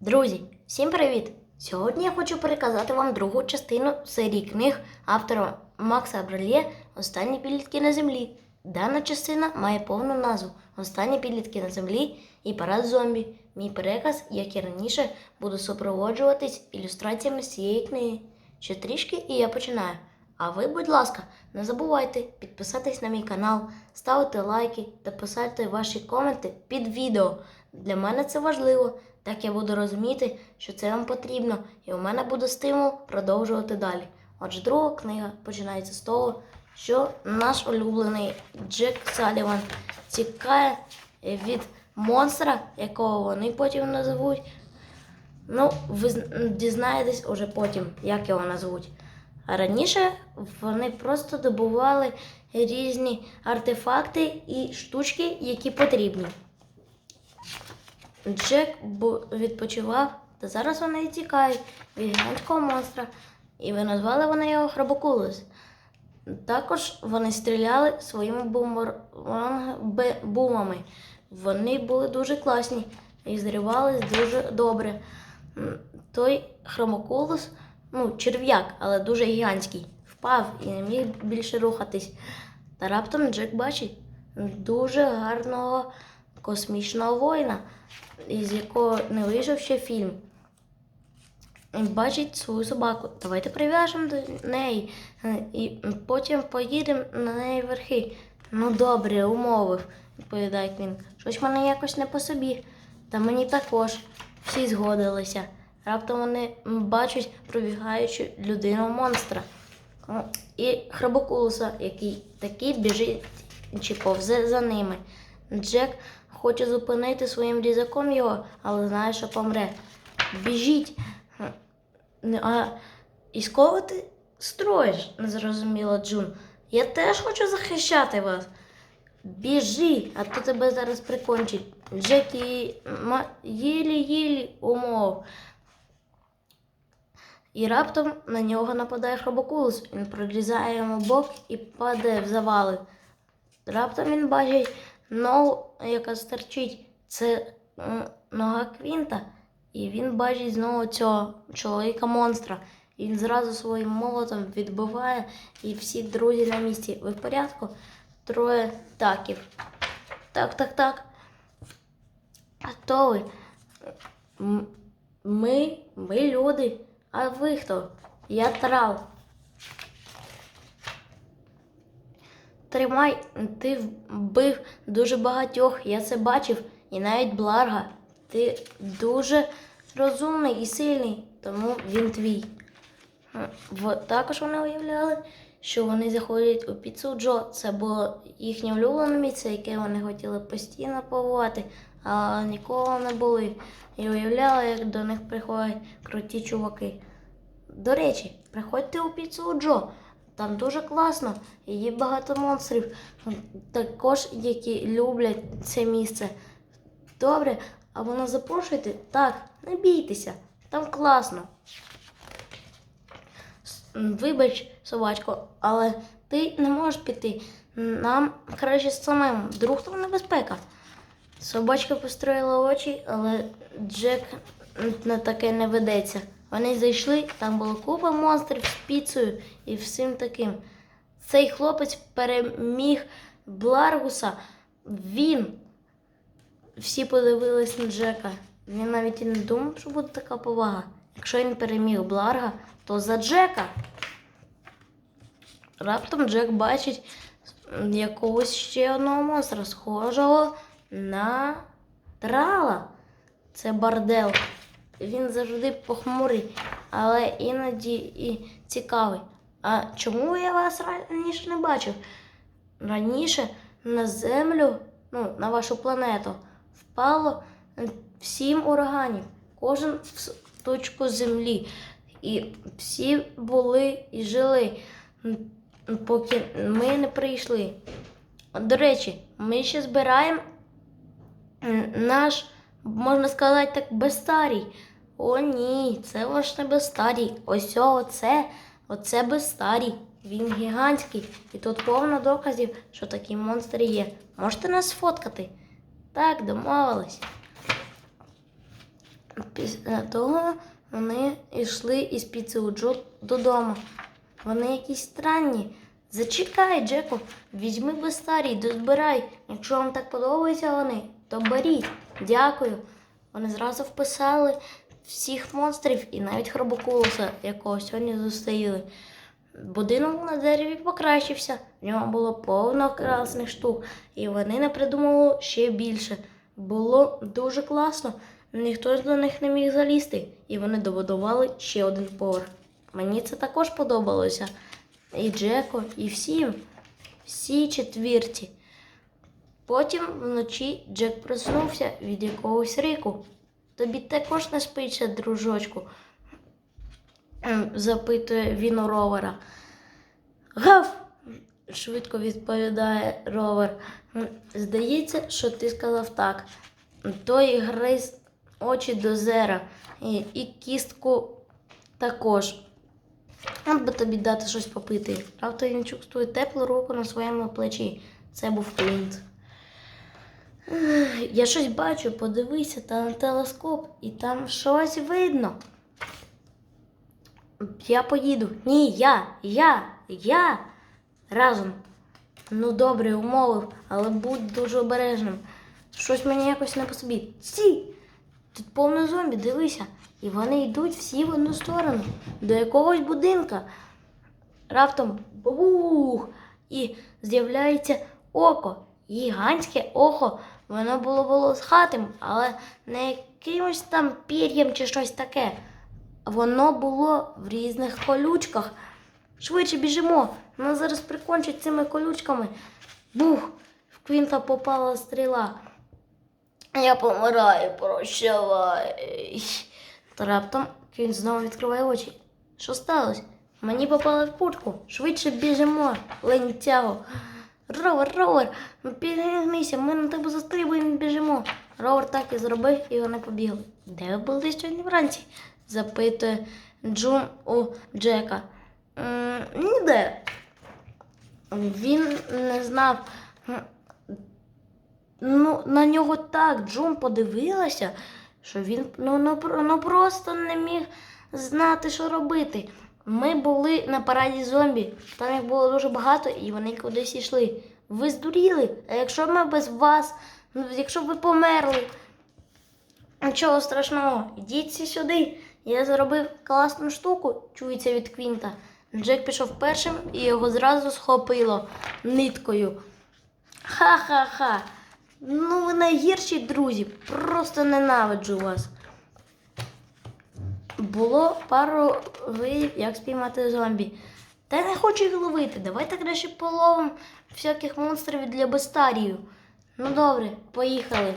Друзі, всім привіт! Сьогодні я хочу переказати вам другу частину серії книг автора Макса Брельє Останні підлітки на землі. Дана частина має повну назву Останні підлітки на землі і парад зомбі. Мій переказ, як і раніше, буде супроводжуватись ілюстраціями цієї книги. Ще трішки і я починаю. А ви, будь ласка, не забувайте підписатись на мій канал, ставити лайки та писати ваші коменти під відео. Для мене це важливо, так я буду розуміти, що це вам потрібно, і у мене буде стимул продовжувати далі. Отже, друга книга починається з того, що наш улюблений Джек Саліван тікає від монстра, якого вони потім назвуть. Ну, ви дізнаєтесь уже потім, як його назвуть. А раніше вони просто добували різні артефакти і штучки, які потрібні. Джек відпочивав, та зараз вони тікають від гігантського монстра, і ви назвали вони його Храбокулес. Також вони стріляли своїми бумами. Вони були дуже класні і зривались дуже добре. Той хромокулус, ну, черв'як, але дуже гігантський, впав і не міг більше рухатись. Та раптом Джек бачить дуже гарного космічного воїна, із якого не вийшов ще фільм. Бачить свою собаку. Давайте прив'яжемо до неї е, і потім поїдемо на неї верхи. Ну добре, умовив, відповідає Квін. Щось мене якось не по собі. Та мені також. Всі згодилися. Раптом вони бачать пробігаючу людину монстра. І храбокулуса, який такий біжить чи повзе за ними. Джек хоче зупинити своїм різаком його, але знає, що помре. Біжіть. А із кого ти строїш? не зрозуміла Джун. Я теж хочу захищати вас. Біжи, а то тебе зараз прикончить. Джек її ма- єлі-єлі умов. І раптом на нього нападає хробокулус. Він прорізає йому бок і падає в завали. Раптом він бачить ногу, яка стерчить. Це нога Квінта. І він бачить знову цього чоловіка монстра. Він зразу своїм молотом відбиває, і всі друзі на місці. Ви в порядку? Троє таків. Так, так, так. А хто ви? Ми, ми люди. А ви хто? Я трал. Тримай, ти вбив дуже багатьох, я це бачив, і навіть Бларга. Ти дуже розумний і сильний, тому він твій. Також вони уявляли, що вони заходять у піцу Джо. Це було їхнє улюблене місце, яке вони хотіли постійно побувати, а ніколи не були. І уявляли, як до них приходять круті чуваки. До речі, приходьте у піцу Джо. Там дуже класно, є багато монстрів, також які люблять це місце. Добре, а воно запрошуйте? Так, не бійтеся, там класно. Вибач, собачко, але ти не можеш піти. Нам краще самим. Вдруг там небезпека. Собачка построїла очі, але Джек на таке не ведеться. Вони зайшли, там було купа монстрів з піцею і всім таким. Цей хлопець переміг Бларгуса. Він. Всі подивились на Джека. Він навіть і не думав, що буде така повага. Якщо він переміг Бларга, то за Джека. Раптом Джек бачить якогось ще одного монстра, схожого на трала. Це бардел. Він завжди похмурий, але іноді і цікавий. А чому я вас раніше не бачив? Раніше на землю, ну, на вашу планету, впало сім ураганів, кожен в точку землі. І всі були і жили, поки ми не прийшли. До речі, ми ще збираємо наш, можна сказати так, безстарій. О, ні, це ваш не безстарій. Ось оце, оце безстарій. Він гігантський. І тут повно доказів, що такі монстри є. Можете нас сфоткати? Так, домовились. Після того вони йшли із піци у Джо додому. Вони якісь странні. Зачекай, Джеку, візьми безстарій, дозбирай. Якщо вам так подобаються вони, то беріть. Дякую. Вони зразу вписали всіх монстрів і навіть хробокулуса, якого сьогодні зустріли. Будинок на дереві покращився, в ньому було повно красних штук, і вони не придумали ще більше. Було дуже класно. Ніхто до них не міг залізти, і вони добудували ще один поверх. Мені це також подобалося. І Джеко, і всім, всі четвірті. Потім вночі Джек проснувся від якогось рику. Тобі також не спиться, дружочку? Ем, запитує він у ровера. Гав! швидко відповідає ровер. Здається, що ти сказав так. Той гриз очі до зера і, і кістку також. От би тобі дати щось попити. Раптом він чувствує теплу руку на своєму плечі. Це був Клінт. Я щось бачу, подивися та на телескоп, і там щось видно. Я поїду. Ні, я, я, я. Разом. Ну, добре, умовив, але будь дуже обережним. Щось мені якось не по собі. Ці! Тут повно зомбі, дивися. І вони йдуть всі в одну сторону, до якогось будинка. Раптом бух! І з'являється око. Гігантське око. Воно було волосхатим, але не якимось там пір'ям чи щось таке. Воно було в різних колючках. Швидше біжимо. Нас зараз прикончать цими колючками. Бух! В Квінта попала стріла. Я помираю, прощавай. Та раптом Квінт знову відкриває очі. Що сталося? Мені попали в куртку. Швидше біжимо, лентяго. Ровер, ровер, ну підгнися, ми на тебе застрибуємо біжимо. Ровер так і зробив, і вони побігли. Де ви були сьогодні вранці? запитує Джун у Джека. Ніде. Він не знав. Ну, на нього так Джун подивилася, що він ну, ну, ну, просто не міг знати, що робити. Ми були на параді зомбі, там їх було дуже багато, і вони кудись йшли. Ви здуріли. А якщо ми без вас, ну, якщо ви померли, нічого страшного, йдіть сюди. Я зробив класну штуку, чується від Квінта. Джек пішов першим і його зразу схопило ниткою. Ха-ха-ха. Ну, ви найгірші друзі. Просто ненавиджу вас. Було пару видів, як спіймати зомбі. Та я не хочу їх ловити. Давайте краще половимо всяких монстрів для Bestарію. Ну добре, поїхали,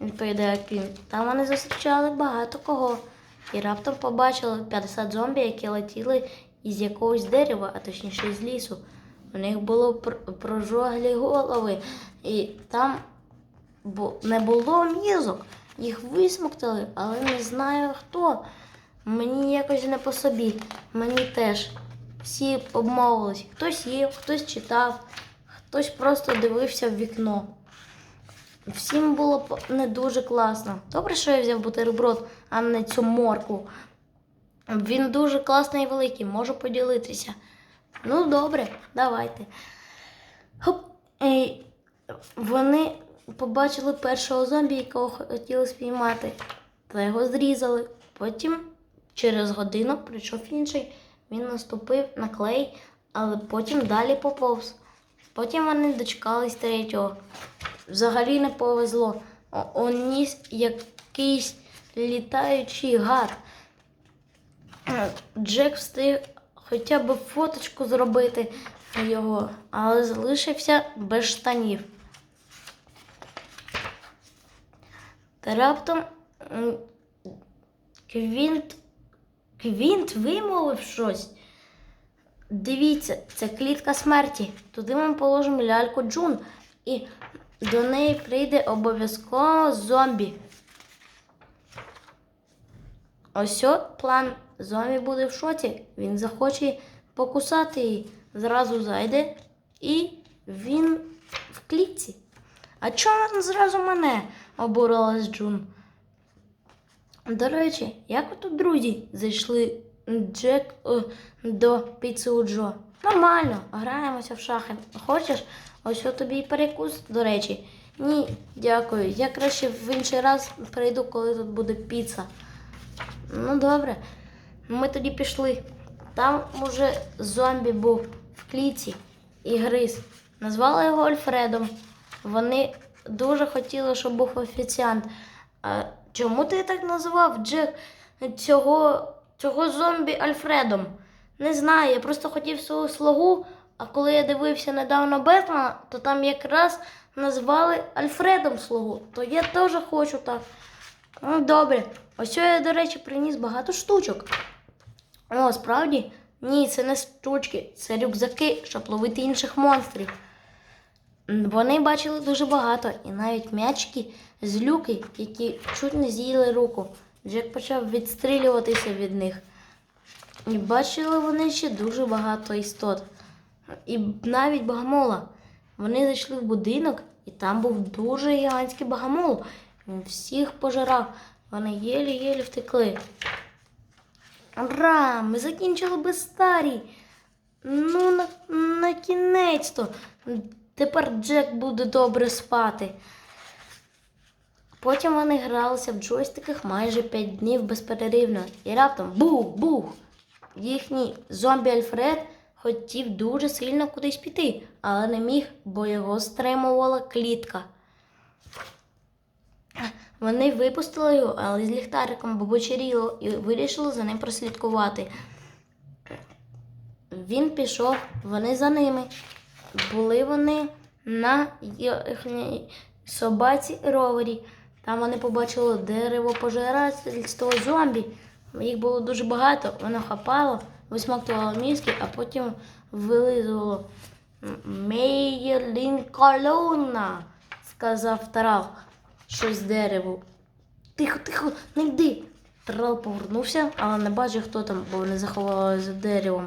відповідає Квін. Там вони зустрічали багато кого. І раптом побачили 50 зомбі, які летіли із якогось дерева, а точніше з лісу. У них було пр- прожоглі голови, і там не було мізок. Їх висмоктали, але не знаю хто. Мені якось не по собі. Мені теж. Всі обмовились. Хтось їв, хтось читав, хтось просто дивився в вікно. Всім було не дуже класно. Добре, що я взяв бутерброд, а не цю морку. Він дуже класний і великий, можу поділитися. Ну, добре, давайте. Хоп. І вони побачили першого зомбі, якого хотіли спіймати, та його зрізали. Потім, через годину, прийшов інший. Він наступив на клей, але потім далі поповз. Потім вони дочекались третього. Взагалі не повезло. Он ніс якийсь літаючий гад. Джек встиг хоча б фоточку зробити його, але залишився без штанів. Та раптом Квінт, Квінт вимовив щось. Дивіться, це клітка смерті. Туди ми положимо ляльку Джун, і до неї прийде обов'язково зомбі. Ось о план. Зомбі буде в шоці. Він захоче покусати її. Зразу зайде і він в клітці. А чому зразу мене? обурилась Джун. До речі, як тут друзі зайшли Джек е, до піци у Джо? Нормально, граємося в шахи. Хочеш? Ось от тобі і перекус, до речі. Ні, дякую. Я краще в інший раз прийду, коли тут буде піца. Ну добре. Ми тоді пішли. Там уже зомбі був в кліці і гриз. Назвали його Альфредом. Вони дуже хотіли, щоб був офіціант. Чому ти так називав Джек цього, цього зомбі Альфредом? Не знаю, я просто хотів свою слугу, а коли я дивився недавно Бетмена, то там якраз назвали Альфредом слугу. То я теж хочу так. Ну, добре. Ось я, до речі, приніс багато штучок. О, справді? Ні, це не штучки, це рюкзаки, щоб ловити інших монстрів. Вони бачили дуже багато, і навіть м'ячки з люки, які чуть не з'їли руку. Джек почав відстрілюватися від них. І бачили вони ще дуже багато істот. І навіть багамола. Вони зайшли в будинок, і там був дуже гігантський багамол. Він всіх пожирав. Вони єлі-єлі втекли. Ура! Ми закінчили без старі. Ну, на, на кінець-то. Тепер Джек буде добре спати. Потім вони гралися в джойстиках майже 5 днів безперервно. І раптом бух-бух! Їхній зомбі Альфред хотів дуже сильно кудись піти, але не міг, бо його стримувала клітка. Вони випустили його, але з ліхтариком побочеріло і вирішили за ним прослідкувати. Він пішов, вони за ними. Були вони на їхній собаці ровері. Там вони побачили дерево пожирательство зомбі. Їх було дуже багато, воно хапало, висмоктувало мізки, а потім вилизувало. Мейлін колона, сказав Тарал щось дереву. Тихо, тихо, не йди. Тарал повернувся, але не бачив, хто там, бо вони заховалися за деревом.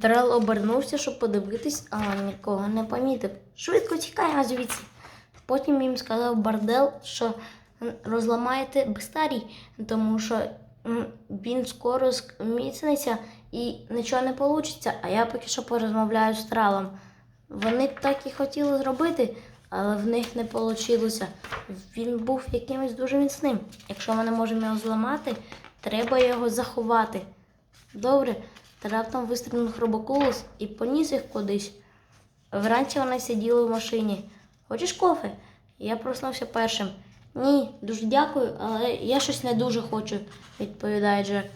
Тарал обернувся, щоб подивитись, але нікого не помітив. Швидко тікаємо звідси. Потім їм сказав Бардел, що розламаєте Бестарій, тому що він скоро зміцниться і нічого не вийде, а я поки що порозмовляю з Тралом. Вони так і хотіли зробити, але в них не вийшло. Він був якимось дуже міцним. Якщо ми не можемо його зламати, треба його заховати. Добре, раптом вистрілив хробокулус і поніс їх кудись. Вранці вони сиділи в машині. Хочеш кофе? Я проснувся першим. Ні, дуже дякую, але я щось не дуже хочу, відповідає Джек.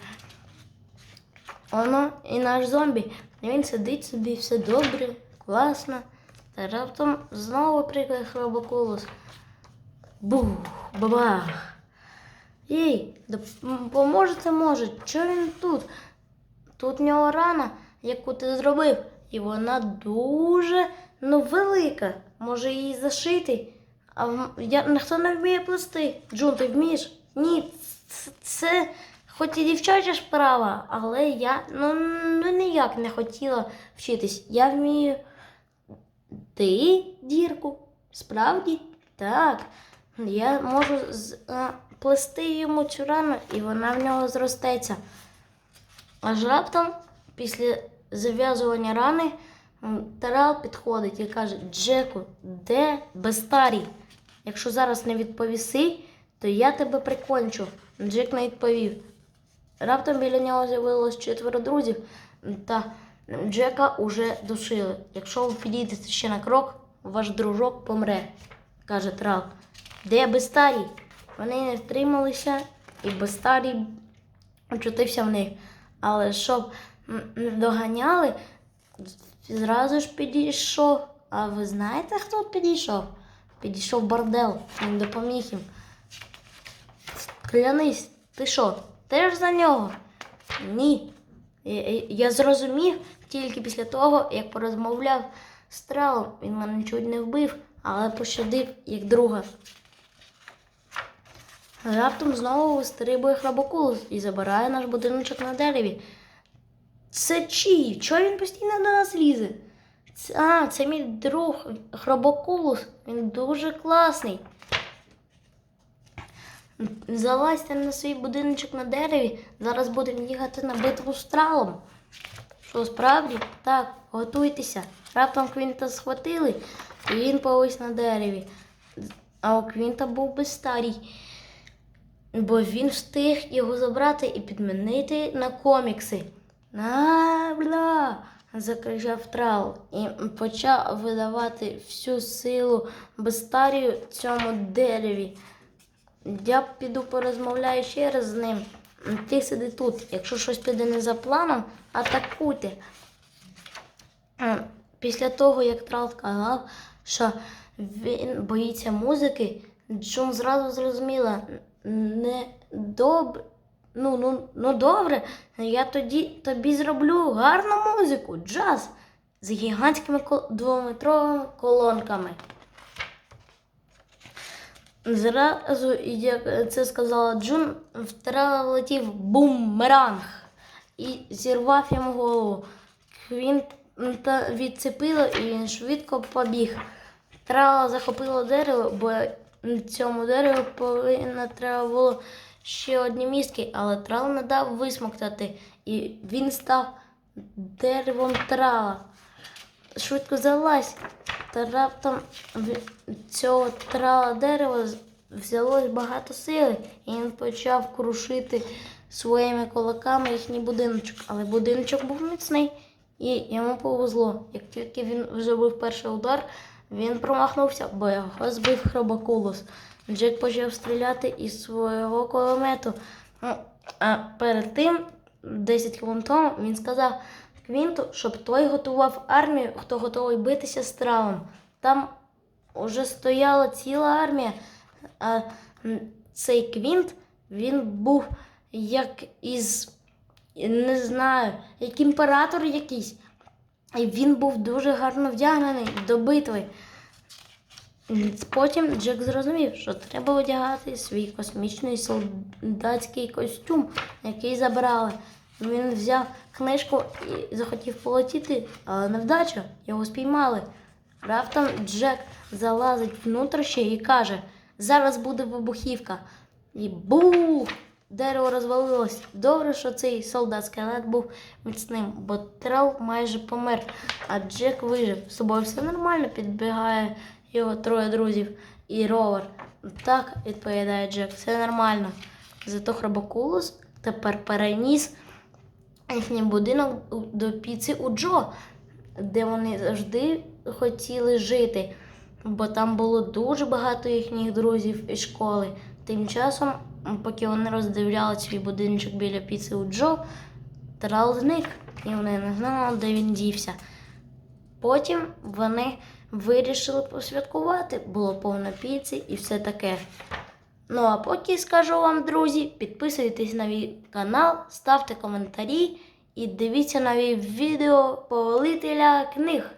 Воно і наш зомбі. Він сидить собі, все добре, класно. Та раптом знову прикає хробокулус. Бух, бабах. Ей, допоможете може. Чого він тут? Тут в нього рана, яку ти зробив, і вона дуже ну, велика. Може її зашити. А в- я, ніхто не вміє плести. Джун, ти вмієш? Ні, це, хоч і дівчача справа, але я ну, ну ніяк не хотіла вчитись. Я вмію. Ти, дірку? Справді? Так. Я можу з, плести йому цю рану, і вона в нього зростеться. Аж раптом, після зав'язування рани, Тарал підходить і каже: Джеку, де Бестарій? Якщо зараз не відповіси, то я тебе прикончу. Джек не відповів. Раптом біля нього з'явилось четверо друзів, та Джека уже душили. Якщо ви підійдете ще на крок, ваш дружок помре, каже Трал. Де Бестарій? Вони не втрималися, і Бестарій очутився в них. Але щоб не доганяли, зразу ж підійшов. А ви знаєте, хто підійшов? Підійшов Бардел, він допоміг їм. Клянись, ти що, теж за нього? Ні. Я зрозумів тільки після того, як порозмовляв з Тралом. Він мене чуть не вбив, але пощадив як друга. Раптом знову вистрибує храбокулус і забирає наш будиночок на дереві. Це чий? Чого він постійно до нас лізе? Це, а, це мій друг Хробокулус. Він дуже класний. Залазьте на свій будиночок на дереві. Зараз будемо їхати на битву з тралом. Що справді? Так, готуйтеся. Раптом Квінта схватили, і він повис на дереві. А у Квінта був би старий, бо він встиг його забрати і підмінити на комікси. На бла! закричав трал і почав видавати всю силу безстарію цьому дереві. Я піду порозмовляю ще раз з ним. Ти сиди тут. Якщо щось піде не за планом, атакуйте. Е, Після того, як Трал сказав, що він боїться музики, Джун зразу зрозуміла, не добре. Ну, ну, ну добре, я тоді тобі зроблю гарну музику, джаз з гігантськими двометровими колонками. Зразу, як це сказала Джун, в Трала влетів бумеранг і зірвав йому голову. Він відцепило і він швидко побіг. Трала захопило дерево, бо цьому дереву повинно треба було ще одні мізки, але трал не дав висмоктати, і він став деревом трала. Швидко залазь. Та раптом цього трала дерева взялось багато сили, і він почав крушити своїми кулаками їхній будиночок. Але будиночок був міцний, і йому повезло. Як тільки він зробив перший удар, він промахнувся, бо його збив хробакулос. Джек почав стріляти із свого кулемету. Ну, а перед тим, 10 хвилин тому, він сказав Квінту, щоб той готував армію, хто готовий битися з тралом. Там уже стояла ціла армія. А цей Квінт, він був як із, не знаю, як імператор якийсь. І він був дуже гарно вдягнений до битви. Потім Джек зрозумів, що треба одягати свій космічний солдатський костюм, який забрали. Він взяв книжку і захотів полетіти, але невдача, його спіймали. Раптом Джек залазить внутрішнє і каже: зараз буде вибухівка. І бух! Дерево розвалилось. Добре, що цей солдат скелет був міцним, бо трал майже помер, а Джек вижив. З собою все нормально, підбігає його троє друзів і ровер. Так, відповідає Джек, все нормально. Зато Хробакулус тепер переніс їхній будинок до піци у Джо, де вони завжди хотіли жити, бо там було дуже багато їхніх друзів із школи. Тим часом, поки вони роздивляли свій будиночок біля піци у Джо, Трал зник, і вони не знали, де він дівся. Потім вони вирішили посвяткувати, було повно піци і все таке. Ну а поки скажу вам, друзі, підписуйтесь на мій канал, ставте коментарі і дивіться нові відео повелителя книг.